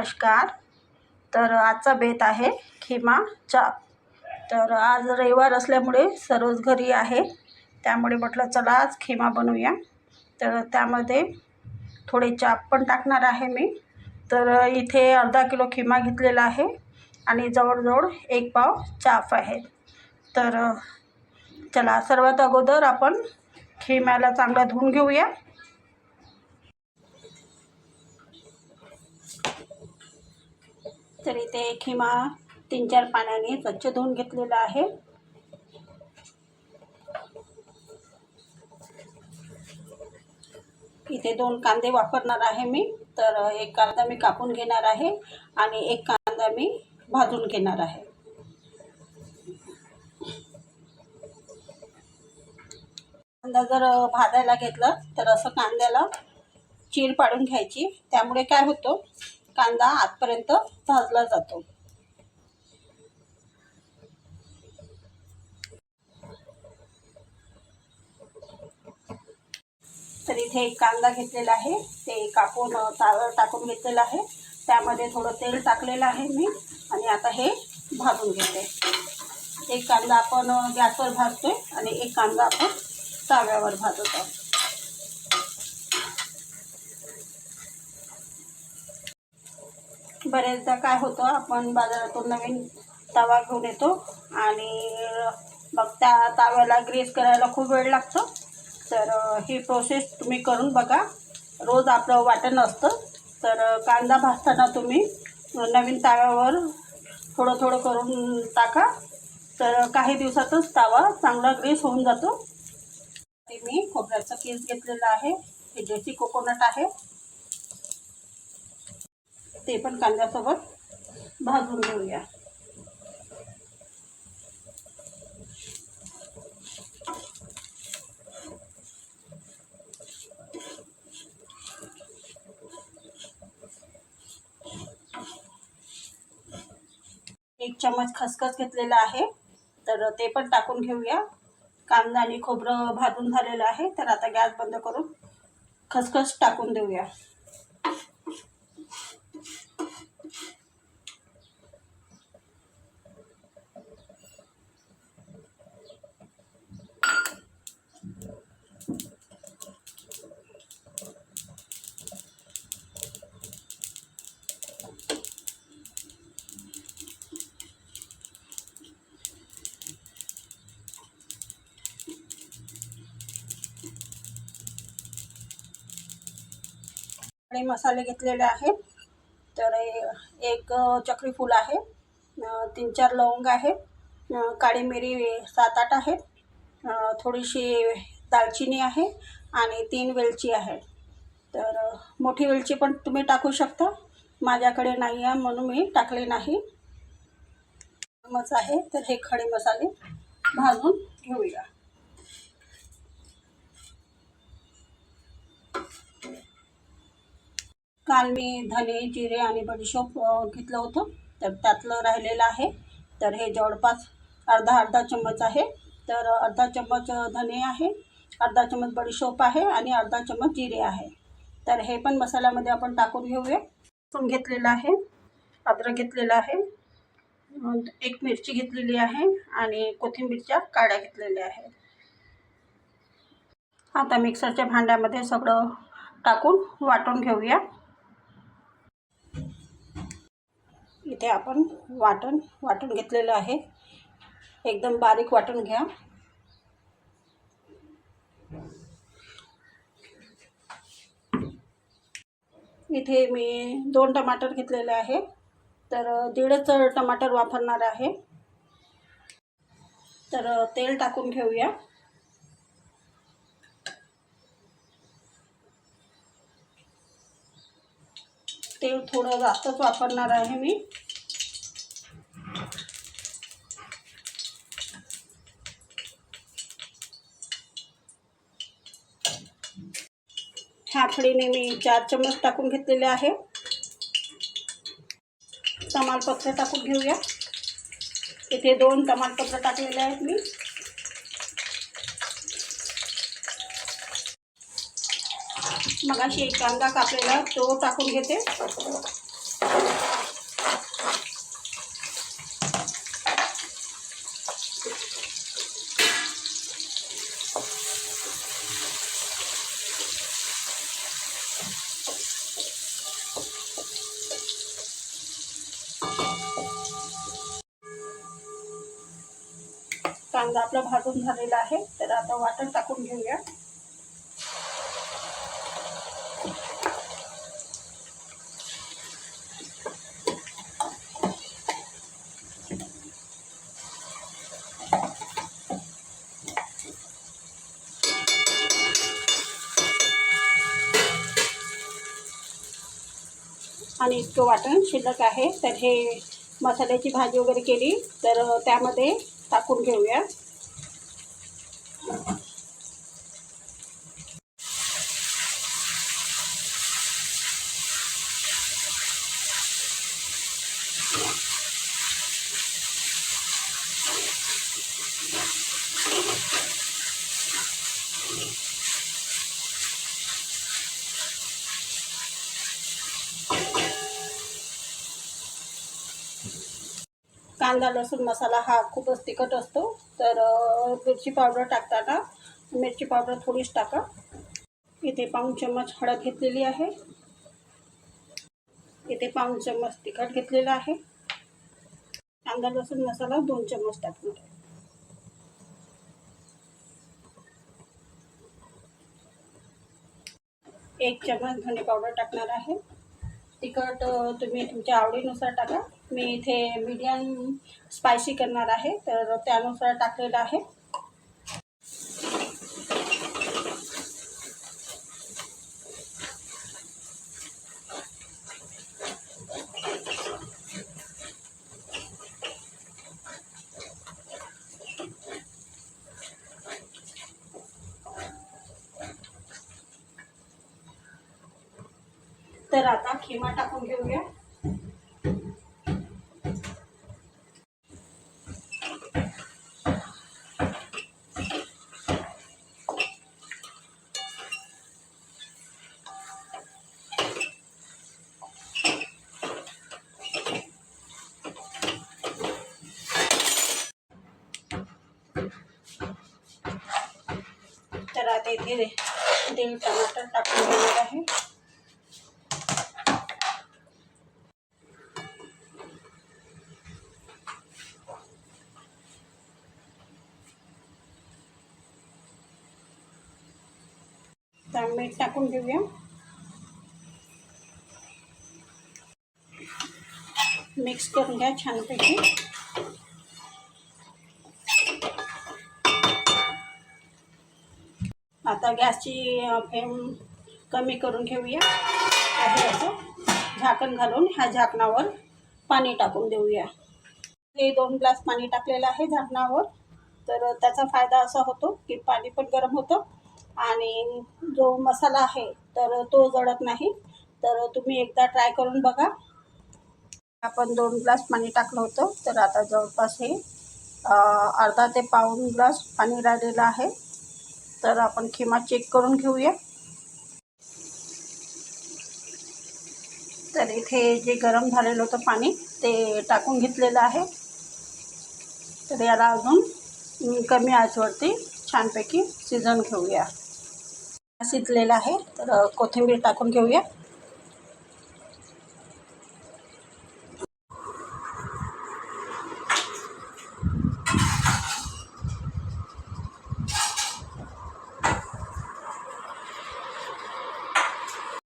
नमस्कार. तर आजचा बेत आहे खिमा चाप तर आज रविवार असल्यामुळे सर्वच घरी आहे. त्यामुळे म्हटलं चला आज खिमा बनवूया. तर त्यामध्ये थोडे चाप पण टाकणार आहे मी. तर इथे अर्धा किलो खिमा घेतलेला आहे आणि जवळजवळ एक पाव चाप आहे. तर चला सर्वात अगोदर आपण खिम्याला चांगला धुवून घेऊया. तर इथे खिमा तीन चार पाण्याने स्वच्छ धुवून घेतलेला आहे. इथे दोन कांदे वापरणार आहे मी. तर एक कांदा मी कापून घेणार आहे आणि एक कांदा मी भाजून घेणार आहे. कांदा जर भाजायला घेतलं तर असं कांद्याला चीर पाडून घ्यायची. त्यामुळे काय होतं कांदा आतपर्यंत भाजला जातो. तर इथे एक कांदा घेतलेला आहे. ते कापून टाकून घेतलेलं आहे. त्यामध्ये थोडं तेल टाकलेलं आहे मी आणि आता हे भाजून घेते. एक कांदा आपण गॅसवर भाजतोय आणि एक कांदा आपण तव्यावर भाजत आहोत बरेचदा काय होतं आपण बाजारातून नवीन तवा घेऊन येतो आणि मग त्या ताव्याला ग्रेस करायला खूप वेळ लागतो. तर ही प्रोसेस तुम्ही करून बघा. रोज आपलं वाटण असतं. तर कांदा भाजताना तुम्ही नवीन ताव्यावर थोडं थोडं करून टाका. तर काही दिवसातच तावा चांगला ग्रेस होऊन जातो. मी खोबऱ्याचा केस घेतलेला आहे. हे जेसी कोकोनट आहे. ते पण कांद्यासोबत भाजून घेऊया. एक चमच खसखस घेतलेला आहे तर ते पण टाकून घेऊया. कांदा आणि खोबरं भाजून झालेलं आहे तर आता गॅस बंद करून खसखस टाकून देऊया. आणि मसाले घेतलेले आहेत. तर एक चक्री फूल आहे. तीन चार लवंग आहे. काळी मिरी सात आठ आहेत. थोडीशी दालचिनी आहे आणि तीन वेलची आहे. तर मोठी वेलची पण तुम्ही टाकू शकता. माझ्याकडे नाही आहे म्हणून मी टाकले नाही. चमच आहे. तर हे खडे मसाले भाजून घेऊया. काल मी धने जिरे आणि बडीशोप घेतलं होतं. तर त्यातलं राहिलेलं आहे. तर हे जवळपास अर्धा अर्धा चम्मच आहे. तर अर्धा चम्मच धने आहे अर्धा चम्मच बडीशोप आहे आणि अर्धा चम्मच जिरे आहे. तर हे पण मसाल्यामध्ये आपण टाकून घेऊया. लसूण घेतलेलं आहे अद्रक घेतलेलं आहे एक मिरची घेतलेली आहे आणि कोथिंबीरच्या काड्या घेतलेल्या आहेत. आता मिक्सरच्या भांड्यामध्ये सगळं टाकून वाटून घेऊया. इथे आपण वाटण वाटून घेतलेलं आहे. एकदम बारीक वाटून घ्या. इथे मी दोन टमाटर घेतलेले आहे. तर दीडच टमाटर वापरणार आहे. तर तेल टाकून घेऊया. तेल थोडं जास्तच वापरणार आहे मी. ह्या मी चार चम्मच टाकून घेतलेले आहे. तमालपत्र टाकून घेऊया. इथे दोन तमालपत्र टाकलेले आहेत मी. मगाशी एक कांदा कापलेला तो टाकून घेते. कांदा आपला भाजून झालेला आहे. तर आता वाटण टाकून घेऊया. आणि इतकं वाटण शिल्लक आहे. तर हे मसाल्याची भाजी वगैरे केली. तर त्यामध्ये टाकून घेऊया. कांदा लसूण मसाला हा खूपच तिखट असतो. तर मिरची पावडर टाकताना मिरची पावडर थोडीच टाका. इथे पाऊण चम्मच हळद घेतलेली आहे. इथे पाऊण चम्मच तिखट घेतलेला आहे. कांदा लसूण मसाला दोन चम्मच टाकणार आहे. एक चम्मच धने पावडर टाकणार आहे. तिखट तुम्ही तुमच्या आवडीनुसार टाका. मी इथे मीडियम स्पायसी करणार आहे तर त्यानुसार टाकलेलं आहे. तर आता खिमा टाकून घेऊया. तर आता इथे दीड टमाटर टाकून घेणार आहे. आता मीठ टाकून घेऊया. मिक्स करून घ्या छानपैकी. आता गॅसची फ्लेम कमी करून घेऊया. हे असं. झाकण घालून ह्या झाकणावर पाणी टाकून देऊया. हे दोन ग्लास पाणी टाकलेलं आहे झाकणावर. तर त्याचा फायदा असा होतो की पाणी पण गरम होतं. आणि जो मसाला आहे तर तो जळत नाही. तर तुम्ही एकदा ट्राय करून बघा. आपण दोन ग्लास पाणी टाकलं होतं तर आता जवळपास हे अर्धा ते पाऊण ग्लास पाणी राहिलेलं आहे. तर आपण खिमा चेक करून घेऊया. तर इथे जे गरम झालेलं होतं पाणी ते टाकून घेतलेलं आहे. तर याला अजून कमी आचवरती छानपैकी शिजवून घेऊया. शिजलेलं आहे. तर कोथिंबीर टाकून घेऊया.